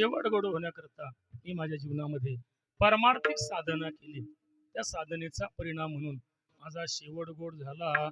शेवट गोड होण्याकरता मी माझ्या जीवनामध्ये परमार्थिक साधना केली. त्या साधनेचा परिणाम म्हणून माझा शेवट गोड झाला.